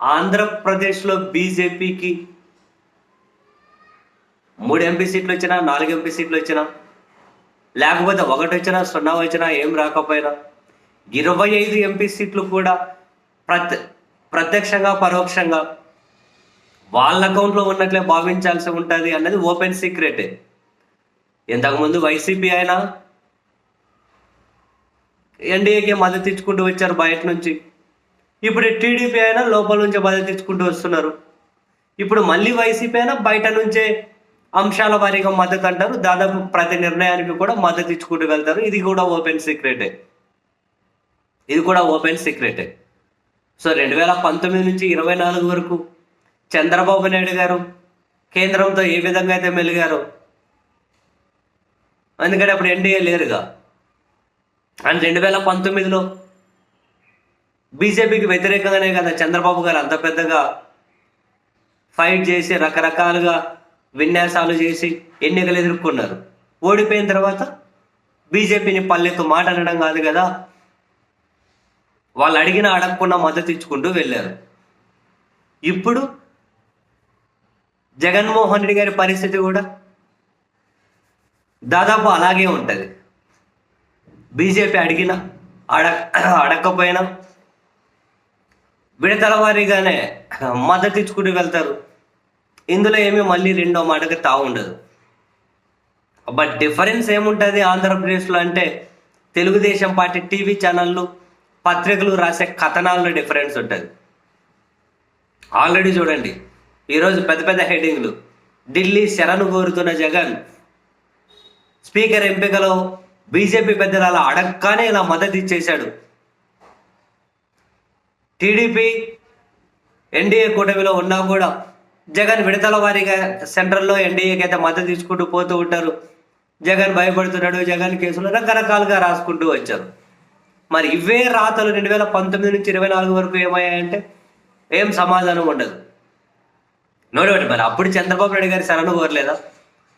ఆంధ్రప్రదేశ్లో బీజేపీకి మూడు ఎంపీ సీట్లు వచ్చినా నాలుగు ఎంపీ సీట్లు వచ్చినా లేకపోతే ఒకటి వచ్చినా సున్నా వచ్చినా ఏం రాకపోయినా ఇరవై ఐదు ఎంపీ సీట్లు కూడా ప్రత్య ప్రత్యక్షంగా పరోక్షంగా వాళ్ళ అకౌంట్లో ఉన్నట్లే భావించాల్సి ఉంటుంది అన్నది ఓపెన్ సీక్రెటే. ఇంతకుముందు వైసీపీ అయినా ఎన్డీఏకి మద్దతు ఇచ్చుకుంటూ వచ్చారు బయట నుంచి. ఇప్పుడు టీడీపీ అయినా లోపల నుంచే బాధ్యత ఇచ్చుకుంటూ వస్తున్నారు. ఇప్పుడు మళ్ళీ వైసీపీ అయినా బయట నుంచే అంశాల వారీగా మద్దతు అంటారు. దాదాపు ప్రతి నిర్ణయానికి కూడా మద్దతు ఇచ్చుకుంటూ వెళ్తారు. ఇది కూడా ఓపెన్ సీక్రెటే. ఇది కూడా ఓపెన్ సీక్రెటే. సో రెండు వేల పంతొమ్మిది నుంచి ఇరవై నాలుగు వరకు చంద్రబాబు నాయుడు గారు కేంద్రంతో ఏ విధంగా అయితే మెలిగారో ఎందుకంటే అప్పుడు ఎన్డీఏ లేరుగా. అండ్ రెండు వేల పంతొమ్మిదిలో బీజేపీకి వ్యతిరేకంగానే కదా చంద్రబాబు గారు అంత పెద్దగా ఫైట్ చేసి రకరకాలుగా విన్యాసాలు చేసి ఎన్నికలు ఎదుర్కొన్నారు. ఓడిపోయిన తర్వాత బీజేపీని పల్లెత్తు మాట అనడం కాదు కదా. వాళ్ళు అడిగిన అడగకుండా మద్దతు ఇచ్చుకుంటూ వెళ్ళారు. ఇప్పుడు జగన్మోహన్ రెడ్డి గారి పరిస్థితి కూడా దాదాపు అలాగే ఉంటుంది. బీజేపీ అడిగిన అడ అడగకపోయినా విడతల వారీగానే మద్దతు ఇచ్చుకుంటూ వెళ్తారు. ఇందులో ఏమీ మళ్ళీ రెండో మాటకి తాగుండదు ఉండదు. బట్ డిఫరెన్స్ ఏముంటుంది ఆంధ్రప్రదేశ్లో అంటే తెలుగుదేశం పార్టీ టీవీ ఛానళ్ళు పత్రికలు రాసే కథనాల్లో డిఫరెన్స్ ఉంటుంది. ఆల్రెడీ చూడండి ఈరోజు పెద్ద పెద్ద హెడ్డింగ్లు. ఢిల్లీ శరణు కోరుతున్న జగన్ స్పీకర్ ఎంపికలో బీజేపీ పెద్దలు అలా అడగగానే ఇలా మద్దతు ఇచ్చేశాడు టీడీపీ ఎన్డీఏ కూటమిలో ఉన్నా కూడా జగన్ విడతల వారీగా సెంట్రల్లో ఎన్డీఏకి అయితే మద్దతు తీసుకుంటూ పోతూ ఉంటారు. జగన్ భయపడుతున్నాడు జగన్ కేసులు రకరకాలుగా రాసుకుంటూ వచ్చారు. మరి ఇవే రాతలు రెండు వేల పంతొమ్మిది నుంచి ఇరవై నాలుగు వరకు ఏమయ్యాయంటే ఏం సమాధానం ఉండదు. నోడేవాటి మరి అప్పుడు చంద్రబాబు నాయుడు గారి శరణు కోరలేదా?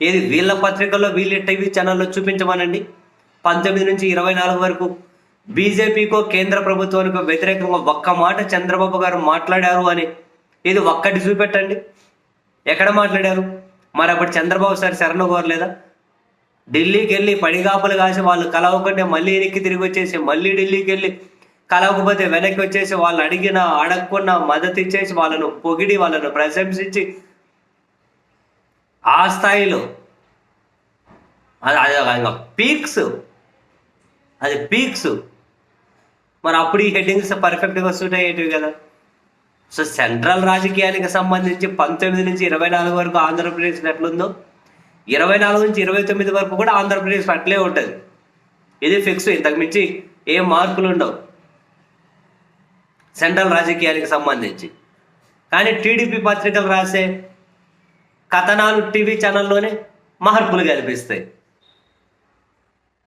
ఏది వీళ్ళ పత్రికల్లో వీళ్ళ టీవీ ఛానల్లో చూపించమనండి. పంతొమ్మిది నుంచి ఇరవై నాలుగు వరకు బీజేపీకో కేంద్ర ప్రభుత్వానికో వ్యతిరేకంగా ఒక్క మాట చంద్రబాబు గారు మాట్లాడారు అని ఇది ఒక్కటి చూపెట్టండి ఎక్కడ మాట్లాడారు మరి అప్పుడు చంద్రబాబు సార్ శరణు కోరలేదా ఢిల్లీకి వెళ్ళి పడిగాపులు కాసి వాళ్ళు కలవకుంటే మళ్ళీ వెనక్కి తిరిగి వచ్చేసి మళ్ళీ ఢిల్లీకి వెళ్ళి కలవకపోతే వెనక్కి వచ్చేసి వాళ్ళు అడిగిన అడగకున్న మద్దతు ఇచ్చేసి వాళ్ళను పొగిడి వాళ్ళను ప్రశంసించి ఆ స్థాయిలో అది అది పీక్స్ అది పీక్స్ మరి అప్పుడు ఈ హెడ్డింగ్స్ పర్ఫెక్ట్గా సూట్ అయ్యేటివి కదా. సో సెంట్రల్ రాజకీయానికి సంబంధించి పంతొమ్మిది నుంచి ఇరవై నాలుగు వరకు ఆంధ్రప్రదేశ్ ఎట్లుందో ఇరవై నాలుగు నుంచి ఇరవై తొమ్మిది వరకు కూడా ఆంధ్రప్రదేశ్ అట్లే ఉంటుంది. ఇది ఫిక్స్ ఇంతకు మించి ఏం మార్పులు ఉండవు. సెంట్రల్ రాజకీయానికి సంబంధించి. కానీ టీడీపీ పత్రికలు రాసే కథనాలు టీవీ ఛానల్లోనే మార్పులు కనిపిస్తాయి.